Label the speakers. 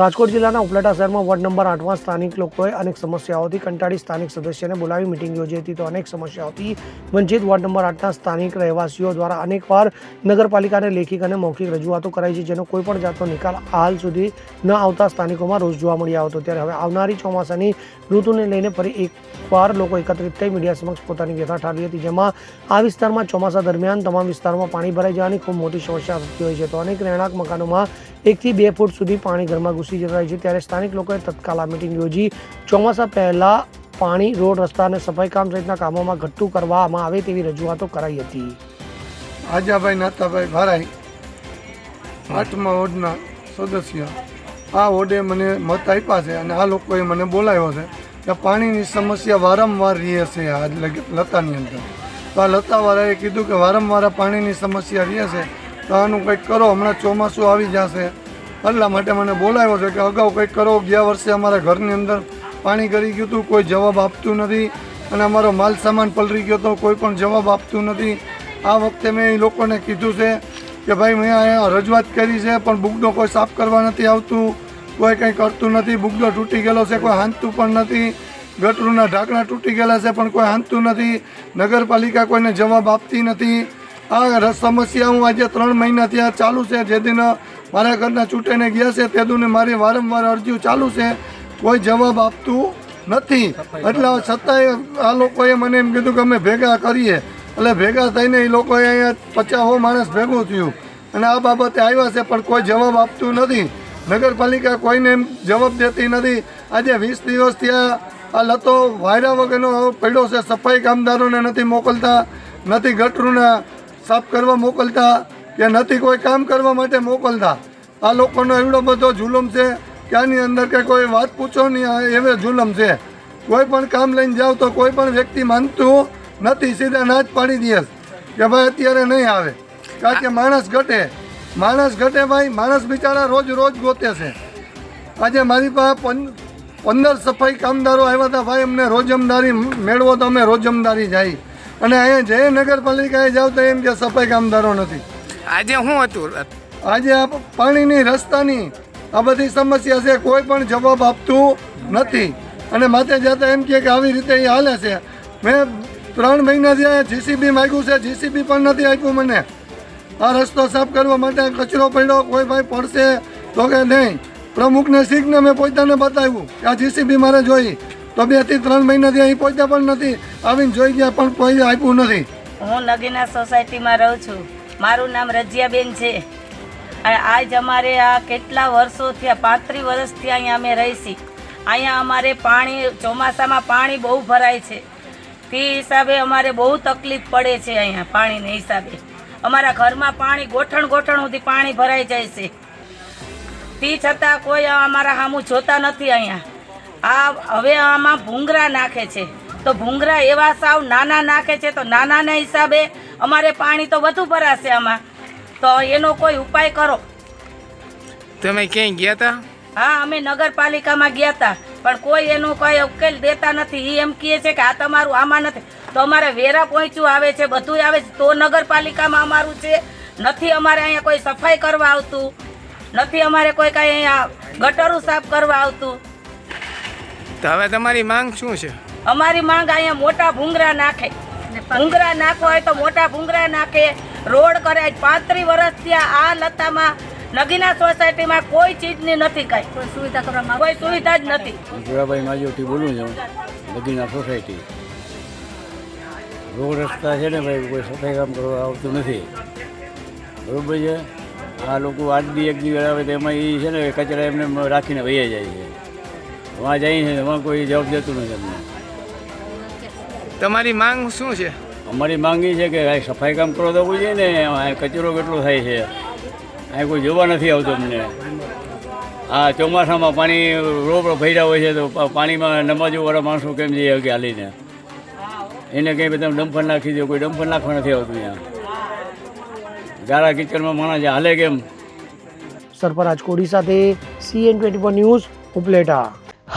Speaker 1: રાજકોટ જિલ્લાના ઉપલેટા શહેરમાં ward number આઠમાં સ્થાનિક લોકોએ અનેક સમસ્યાઓથી કંટાળી સ્થાનિક સદસ્યને બોલાવી મિટિંગ યોજી હતી. તો અનેક સમસ્યાઓથી વંચિત વોર્ડ નંબર આઠના સ્થાનિક રહેવાસીઓ દ્વારા અનેકવાર નગરપાલિકાને લેખિત અને મૌખિક રજૂઆતો કરાઈ છે, જેનો કોઈ પણ જાતનો નિકાલ હાલ સુધી ન આવતા સ્થાનિકોમાં રોષ જોવા મળ્યો હતો ત્યારે હવે આવનારી ચોમાસાની ઋતુને લઈને ફરી એકવાર લોકો એકત્રિત થઈ મીડિયા સમક્ષ પોતાની વ્યથા ઠાલવી હતી, જેમાં આ વિસ્તારમાં ચોમાસા દરમિયાન તમામ વિસ્તારમાં પાણી ભરાઈ જવાની ખૂબ મોટી સમસ્યા થતી હોય છે. તો અનેક રહેણાંક મકાનોમાં એકથી બે ફૂટ સુધી પાણી ઘરમાં ઘૂસી જતા હોય છે. ત્યારે સ્થાનિક લોકોએ તત્કાલ આ મિટિંગ યોજી. ચોમાસા પહેલાં પાણી, રોડ રસ્તા અને સફાઈ કામ સહિતના કામોમાં ઘટ્ટું કરવામાં આવે તેવી રજૂઆતો કરાઈ હતી.
Speaker 2: આજાભાઈ, નાતાભાઈ, ભારાઈ આઠમા વોર્ડના સદસ્ય. આ વોર્ડે મને મત આપ્યા છે અને આ લોકોએ મને બોલાવ્યો છે કે પાણીની સમસ્યા વારંવાર રહે છે આ લતાની અંદર. તો આ લતાવાળાએ કીધું કે વારંવાર પાણીની સમસ્યા રહે છે. તો આનું કંઈક કરો, હમણાં ચોમાસું આવી જશે. એટલા માટે મને બોલાવ્યો છે કે અગાઉ કંઈક કરો, ગયા વર્ષે અમારા ઘરની અંદર પાણી કરી ગયું હતું, કોઈ જવાબ આપતું નથી. અને અમારો માલ સામાન પલરી ગયો તો કોઈ પણ જવાબ આપતું નથી. આ વખતે મેં એ લોકોને કીધું છે કે ભાઈ, મેં અહીંયા રજૂઆત કરી છે, પણ બુગડો કોઈ સાફ કરવા નથી આવતું. કોઈ કંઈ કરતું નથી બુગડો તૂટી ગયેલો છે, કોઈ હાંતું પણ નથી. ગટરુના ઢાંકણા તૂટી ગયેલા છે, પણ કોઈ હાંતું નથી. નગરપાલિકા કોઈને જવાબ આપતી નથી. આ સમસ્યા હું આજે ત્રણ મહિના ત્યાં ચાલુ છે. જે દિન મારા ઘરના ચૂંટાઈને ગયા છે, તે દિને મારી વારંવાર અરજીઓ ચાલુ છે. કોઈ જવાબ આપતું નથી. એટલે છતાંય આ લોકોએ મને એમ કીધું કે અમે ભેગા કરીએ. એટલે ભેગા થઈને એ લોકોએ અહીંયા પચાસો માણસ ભેગું થયું. અને આ બાબતે આવ્યા છે, પણ કોઈ જવાબ આપતું નથી. નગરપાલિકા કોઈને એમ જવાબ દેતી નથી. આજે વીસ દિવસથી આ આ લતો વાયરા વગરનો પડ્યો છે. સફાઈ કામદારોને નથી મોકલતા, નથી ગટરુના સાફ કરવા મોકલતા કે નથી કોઈ કામ કરવા માટે મોકલતા? આ લોકોનો એવડો બધો જુલમ છે કે આની અંદર કે કોઈ વાત પૂછો નહીં એવો જુલમ છે. કોઈ પણ કામ લઈને જાઓ તો કોઈ પણ વ્યક્તિ માનતું નથી, સીધા ના જ પાડી દે કે ભાઈ અત્યારે નહીં આવે. કારણ કે માણસ ઘટે. માણસ ઘટે ભાઈ, માણસ બિચારા રોજ રોજ ગોતે છે. આજે મારી પાસે પંદર સફાઈ કામદારો આવ્યા હતા, ભાઈ અમને રોજમદારી મેળવો તો અમે રોજમદારી જાય. અને અહીંયા જે નગરપાલિકાએ જાવ તો એમ કે સફાઈ કામદારો નથી.
Speaker 3: આજે શું હતું
Speaker 2: આજે આ પાણીની રસ્તાની આ બધી સમસ્યા છે કોઈ પણ જવાબ આપતું નથી. અને માથે જતા એમ કે આવી રીતે એ હાલે છે. મેં ત્રણ મહિનાથી અહીંયા જીસીબી માગ્યું છે જીસીબી પણ નથી આપ્યું મને. આ રસ્તો સાફ કરવા માટે કચરો પડ્યો કોઈ ભાઈ પડશે તો કે નહીં. પ્રમુખને શીખને મેં પોતાને બતાવ્યું કે આ જીસીબી મારે જોઈ. તો બેથી ત્રણ મહિનાથી અહીં પહોંચ્યા પણ નથી. આવીને જોઈ ગયા પણ કોઈ આપ્યું નથી.
Speaker 4: હું નગીના સોસાયટીમાં રહું છું. મારું નામ રજિયાબેન છે. આજ અમારે આ કેટલા વર્ષો થયા પાંત્રીસ વર્ષથી અહીંયા અમે રહીશી. અહીંયા અમારે પાણી, ચોમાસામાં પાણી બહુ ભરાય છે. તે હિસાબે અમારે બહુ તકલીફ પડે છે અહીંયા પાણીને હિસાબે. અમારા ઘરમાં પાણી ગોઠણ ગોઠણ સુધી પાણી ભરાઈ જાય છે. તે છતાં કોઈ અમારા સામું જોતા નથી અહીંયા. આ હવે આમાં ભૂંગરા નાખે છે. તો ભૂંગરા એવા સાવ નાના નાખે છે તો નાનાના હિસાબે અમારે પાણી તો વધુ ભરાશે આમાં. તો એનો કોઈ ઉપાય કરો.
Speaker 3: તમે ક્યાંય ગયા હતા
Speaker 4: હા અમે નગરપાલિકામાં ગયા હતા પણ કોઈ એનો કોઈ ઉકેલ દેતા નથી. એ એમ કહે છે કે આ તમારું આમાં નથી. તો અમારે વેરા પહોંચ્યું આવે છે બધું આવે છે. તો નગરપાલિકામાં અમારું છે. નથી અમારે અહીંયા કોઈ સફાઈ કરવા આવતું. નથી અમારે કોઈ કાંઈ અહીંયા ગટરું સાફ કરવા આવતું.
Speaker 3: તો હવે તમારી માંગ શું છે?
Speaker 4: અમારી માંગ અહીંયા મોટા ભૂંગરા નાખે. ભૂંગરા નાખવા હોય તો મોટા ભૂંગરા નાખે. રોડ કરે. પાંત્રીસ વર્ષથી આ લતામાં નગીના સોસાયટીમાં કોઈ ચીજની નથી કાંઈ. કોઈ સુવિધા કરવામાં કોઈ સુવિધા જ નથી.
Speaker 5: જોયાભાઈ માજીઓથી બોલું છું. લગીના સોસાયટી. રોડ રસ્તા છે ને ભાઈ કોઈ સફાઈ કામ કરવા આવતું નથી. બરોબર છે? આ લોકો આજ દી એક દિવસ આવે તો એમાં એ છે ને કચરા એમને રાખીને વહી જાય છે. વहाँ જઈને એમાં કોઈ જવાબ દેતું નથી અમને.
Speaker 3: તમારી માંગ શું છે?
Speaker 5: અમારી માંગ એ છે કે આ સફાઈ કામ કરો તો કોઈ ને આ કચરો કેટલો થાય છે. અહીં કોઈ જોવા નથી આવતું અમને. આ ચોમાસામાં પાણી રોપ ભર્યા હોય છે તો પાણીમાં નમાજોવાળા માણસો કેમ જઈએ કે હાલીને? એને કંઈ બધા ડમ્ફર નાખી દો કોઈ ડમ્ફર નાખવા નથી આવતું અહીંયા. ગારા કિચનમાં માણસ હાલે કેમ?
Speaker 1: સરપરાજ કોડી સાથે સીએન ટ્વેન્ટી ન્યૂઝ ઉપલેટા.